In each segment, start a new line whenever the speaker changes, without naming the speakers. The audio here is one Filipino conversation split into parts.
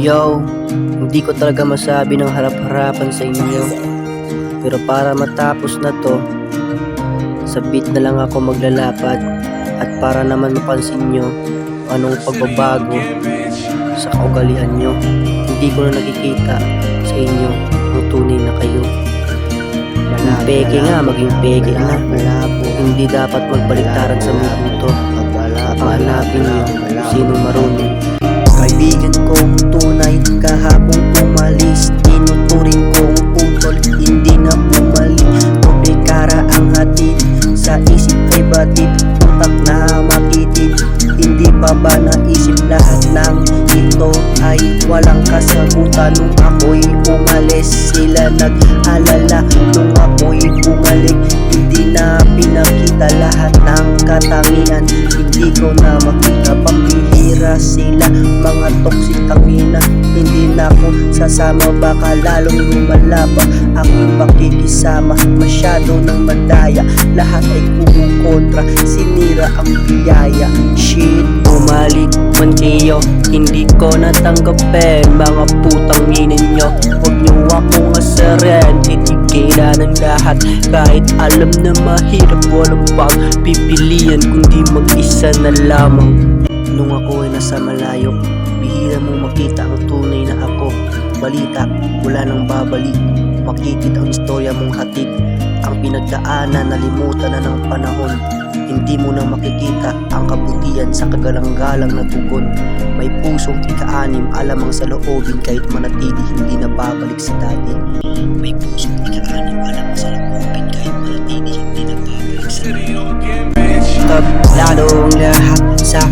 Yo, hindi ko talaga masabi ng harap-harapan sa inyo. Pero para matapos na to, sa beat na lang ako maglalapad at para naman mapansin nyo anong pagbabago sa kaugalian nyo. Hindi ko na nakikita sa inyo ang tunay na kayo. Ang peke nga, maging peke na. Hindi dapat magbaliktaran sa mundo to. Hanapin nyo kung sino marunong Kaibigan kong tunay. Kahapon umalis Tinuturing kong putol hindi na bumalik Doble kara ang hatid. Sa isip ay batid Utak na makitid hindi pa ba naisip lahat ng ito ay walang kasagutan? Nung ako'y umalis sila nag-alala. Nung ako'y bumalik hindi na pinakita lahat ng katangian. Hindi ko na makita pambihira sila Mga toxic tangina Hindi na ako sasama baka lalong lumala pa Aking pakikisama masyado ng madaya. Lahat ay kumukontra Sinira ang biyaya. Shit. Bumalik man kayo Hindi ko natanggapin Mga putang inin nyo. Huwag nyo akong asarin Titigila ng lahat. Kahit alam na mahirap Walang pang pipilian Kundi mag-isa na lamang. Nung ako ay nasa malayo Makita ang tunay na ako. Balita, wala nang babalik. Makikit ang istorya mong hatid. Ang pinagdaanan, nalimutan na ng panahon. Hindi mo na makikita ang kabutihan sa kagalang-galang na tugon May pusong ika-anim, alamang sa loobin Kahit manatili, hindi na babalik sa dati May pusong ika-anim, alamang sa loobin Kahit manatili, hindi na babalik sa Tablado ang lahat sa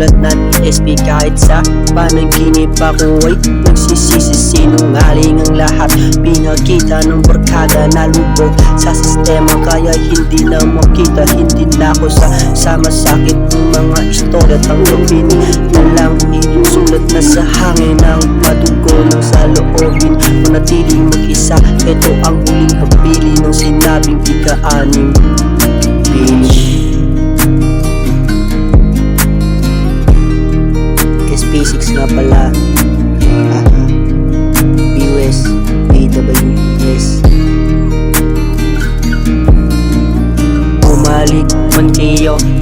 sulat ng SP kahit sa panaginip ako ay nagsisisi sinungaling ang lahat. Pinakita ng barkada na lubog sa sistema kaya hindi na makita. Hindi na ako sa sama sakit ng mga istorya tanggapin na lang isulat na sa hangin ang padugo ng sa loobin Manatiling mag-isa, ito ang huling habili ng sinabing ika-anim pala. Ah, BUS BWS Umalik man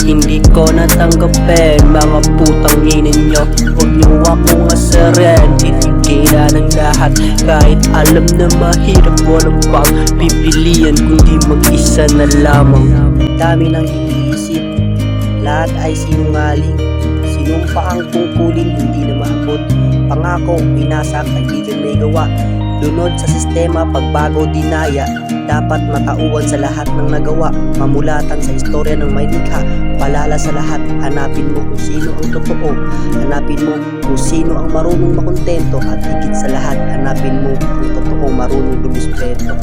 Hindi ko natanggapin Mga putang inin nyo. Huwag nyo akong asarin Titigila ng lahat. Kahit alam na mahirap Walang pang pipilian Kundi mag-isa na lamang. Dami lang iniisip. Lahat ay sinungaling Sinumpa ang tungkulin Hindi na maabot. Pangako, pinasa, kaibigan may gawa Lunod sa sistema, pagbago, dinaya Dapat matauhan sa lahat ng nagawa. Mamulatan sa istorya ng may likha Palala sa lahat, hanapin mo kung sino ang totoo Hanapin mo kung sino ang marunong makontento At higit sa lahat, hanapin mo ang totoong marunong lumispeto